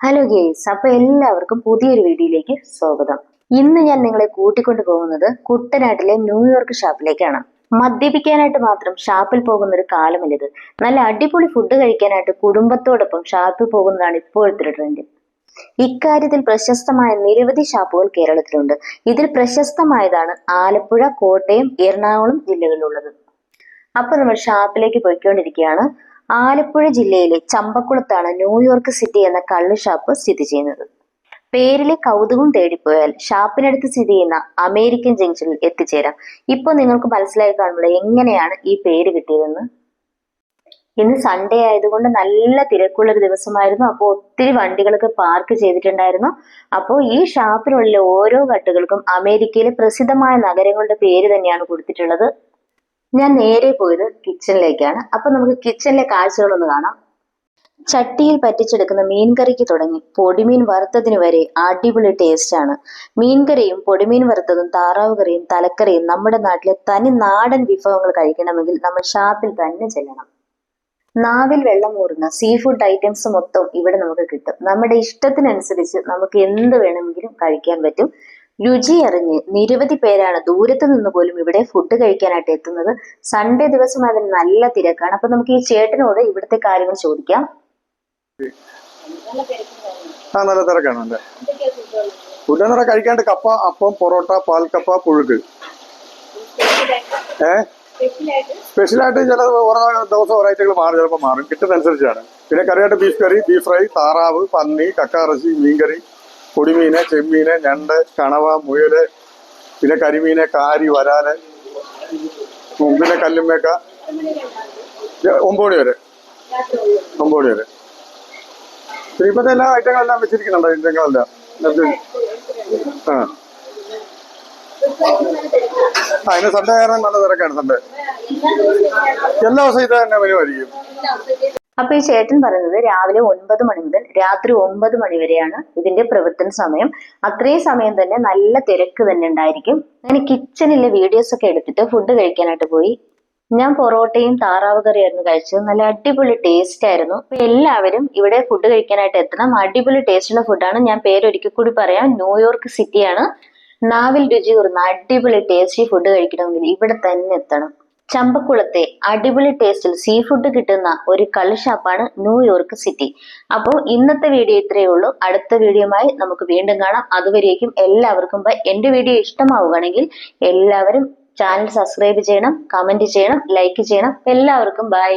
Hello guys അപ്പൊ എല്ലാവർക്കും പുതിയൊരു വീഡിയോയിലേക്ക് സ്വാഗതം. ഇന്ന് ഞാൻ നിങ്ങളെ കൂട്ടിക്കൊണ്ടു പോകുന്നത് കുട്ടനാട്ടിലെ ന്യൂയോർക്ക് ഷാപ്പിലേക്കാണ്. മദ്യപിക്കാനായിട്ട് മാത്രം ഷാപ്പിൽ പോകുന്ന ഒരു കാലമല്ലിത്. നല്ല അടിപൊളി ഫുഡ് കഴിക്കാനായിട്ട് കുടുംബത്തോടൊപ്പം ഷാപ്പിൽ പോകുന്നതാണ് ഇപ്പോഴത്തെ ഒരു ട്രെൻഡ് ഇക്കാര്യത്തിൽ പ്രശസ്തമായ നിരവധി ഷാപ്പുകൾ കേരളത്തിലുണ്ട്. ഇതിൽ പ്രശസ്തമായതാണ് ആലപ്പുഴ കോട്ടയം എറണാകുളം ജില്ലകളിലുള്ളത്. അപ്പൊ നമ്മൾ ഷാപ്പിലേക്ക് പോയിക്കൊണ്ടിരിക്കുകയാണ്. ആലപ്പുഴ ജില്ലയിലെ ചമ്പക്കുളത്താണ് ന്യൂയോർക്ക് സിറ്റി എന്ന കള്ള് ഷാപ്പ് സ്ഥിതി ചെയ്യുന്നത്. പേരിലെ കൗതുകം തേടിപ്പോയാൽ ഷാപ്പിനടുത്ത് സ്ഥിതി ചെയ്യുന്ന അമേരിക്കൻ ജംഗ്ഷനിൽ എത്തിച്ചേരാം. ഇപ്പോൾ നിങ്ങൾക്ക് മനസ്സിലായി കാണുമ്പോൾ എങ്ങനെയാണ് ഈ പേര് കിട്ടിയതെന്ന്? ഇന്ന് സൺഡേ ആയതുകൊണ്ട് നല്ല തിരക്കുള്ള ഒരു ദിവസമായിരുന്നു. അപ്പോൾ ഒത്തിരി വണ്ടികളൊക്കെ പാർക്ക് ചെയ്തിട്ടുണ്ടായിരുന്നു. അപ്പോൾ ഈ ഷാപ്പിനുള്ളിലെ ഓരോ കട്ടുകൾക്കും അമേരിക്കയിലെ പ്രസിദ്ധമായ നഗരങ്ങളുടെ പേര് തന്നെയാണ് കൊടുത്തിട്ടുള്ളത്. ഞാൻ നേരെ പോയത് കിച്ചണിലേക്കാണ് അപ്പൊ നമുക്ക് കിച്ചണിലെ കാഴ്ചകളൊന്ന് കാണാം. ചട്ടിയിൽ പറ്റിച്ചെടുക്കുന്ന മീൻകറിക്ക് തുടങ്ങി. പൊടിമീൻ വറുത്തതിന് വരെ അടിപൊളി ടേസ്റ്റ് ആണ്. മീൻകറിയും പൊടിമീൻ വറുത്തതും താറാവ് കറിയും തലക്കറിയും നമ്മുടെ നാട്ടിലെ തനി നാടൻ വിഭവങ്ങൾ കഴിക്കണമെങ്കിൽ നമ്മൾ ഷാപ്പിൽ തന്നെ ചെല്ലണം. നാവിൽ വെള്ളം ഊറുന്ന സീ ഫുഡ് ഐറ്റംസ് മൊത്തം ഇവിടെ നമുക്ക് കിട്ടും. നമ്മുടെ ഇഷ്ടത്തിനനുസരിച്ച് നമുക്ക് എന്ത് വേണമെങ്കിലും കഴിക്കാൻ പറ്റും. രുചി അറിഞ്ഞ് നിരവധി പേരാണ് ദൂരത്ത് നിന്ന് പോലും ഇവിടെ ഫുഡ് കഴിക്കാനായിട്ട് എത്തുന്നത്. സൺഡേ ദിവസം അതിന് നല്ല തിരക്കാണ്. അപ്പൊ നമുക്ക് ഈ ചേട്ടനോട് ഇവിടുത്തെ കാര്യങ്ങൾ ചോദിക്കാം. നല്ല തിരക്കാണ്. അല്ലേ? ഫുഡ് എന്ന് പറഞ്ഞാൽ കഴിക്കാണ്ട് കപ്പ അപ്പം പൊറോട്ട പാൽക്കപ്പ പുഴുക്ക്. ഏ? സ്പെഷ്യലായിട്ട് ചില ഓരോ ദിവസം ഓരോ ഐറ്റങ്ങൾ മാറും. ചിലപ്പോൾ മാറും. കിട്ടുന്നതനുസരിച്ചാണ്. പിന്നെ കറിയായിട്ട് ബീഫ് കറി ബീഫ് ഫ്രൈ താറാവ് പന്നി കക്കാറച്ചി മീൻകറി പൊടിമീന് ചെമ്മീന് ഞണ്ട് കണവ മുയൽ പിന്നെ കരിമീന് കാരി വരാൽ പിന്നെ കല്ലുമ്മേക്ക. ഒമ്പോടി വരെ. ഒമ്പോടി വരെ. പിന്നെ ഇപ്പോഴത്തെ എല്ലാ ഐറ്റങ്ങളെല്ലാം വെച്ചിരിക്കുന്നുണ്ട്? ഐറ്റങ്ങളെല്ലാം ആ. ഇന്ന് സൺഡേ കാരണം നല്ല തിരക്കാണ് സൺഡേ. എല്ലാ ദിവസവും ഇത് തന്നെ മെനു അപ്പൊ ഈ ചേട്ടൻ പറയുന്നത് രാവിലെ ഒൻപത് മണി മുതൽ രാത്രി ഒമ്പത് മണി വരെയാണ് ഇതിന്റെ പ്രവർത്തന സമയം. അത്രയും സമയം തന്നെ നല്ല തിരക്ക് തന്നെ ഉണ്ടായിരിക്കും. അങ്ങനെ കിച്ചണിലെ വീഡിയോസ് ഒക്കെ എടുത്തിട്ട് ഫുഡ് കഴിക്കാനായിട്ട് പോയി. ഞാൻ പൊറോട്ടയും താറാവ് കറിയായിരുന്നു കഴിച്ചത്. നല്ല അടിപൊളി ടേസ്റ്റ് ആയിരുന്നു. അപ്പൊ എല്ലാവരും ഇവിടെ ഫുഡ് കഴിക്കാനായിട്ട് എത്തണം. അടിപൊളി ടേസ്റ്റുള്ള ഫുഡാണ് ഞാൻ പേരൊരിക്കൽ കൂടി പറയാം. ന്യൂയോർക്ക് സിറ്റിയാണ് നാവിൽ രുചി കുറുന്ന അടിപൊളി ടേസ്റ്റി ഫുഡ് കഴിക്കണമെങ്കിൽ ഇവിടെ തന്നെ എത്തണം. ചമ്പക്കുളത്തെ അടിപൊളി ടേസ്റ്റിൽ സീ ഫുഡ് കിട്ടുന്ന ഒരു കള്ള് ഷാപ്പാണ് ന്യൂയോർക്ക് സിറ്റി അപ്പോൾ ഇന്നത്തെ വീഡിയോ ഇത്രയേ ഉള്ളൂ. അടുത്ത വീഡിയോയുമായി നമുക്ക് വീണ്ടും കാണാം. അതുവരേക്കും എല്ലാവർക്കും ബൈ എന്റെ വീഡിയോ ഇഷ്ടമാവുകയാണെങ്കിൽ എല്ലാവരും ചാനൽ സബ്സ്ക്രൈബ് ചെയ്യണം കമന്റ് ചെയ്യണം ലൈക്ക് ചെയ്യണം. എല്ലാവർക്കും ബൈ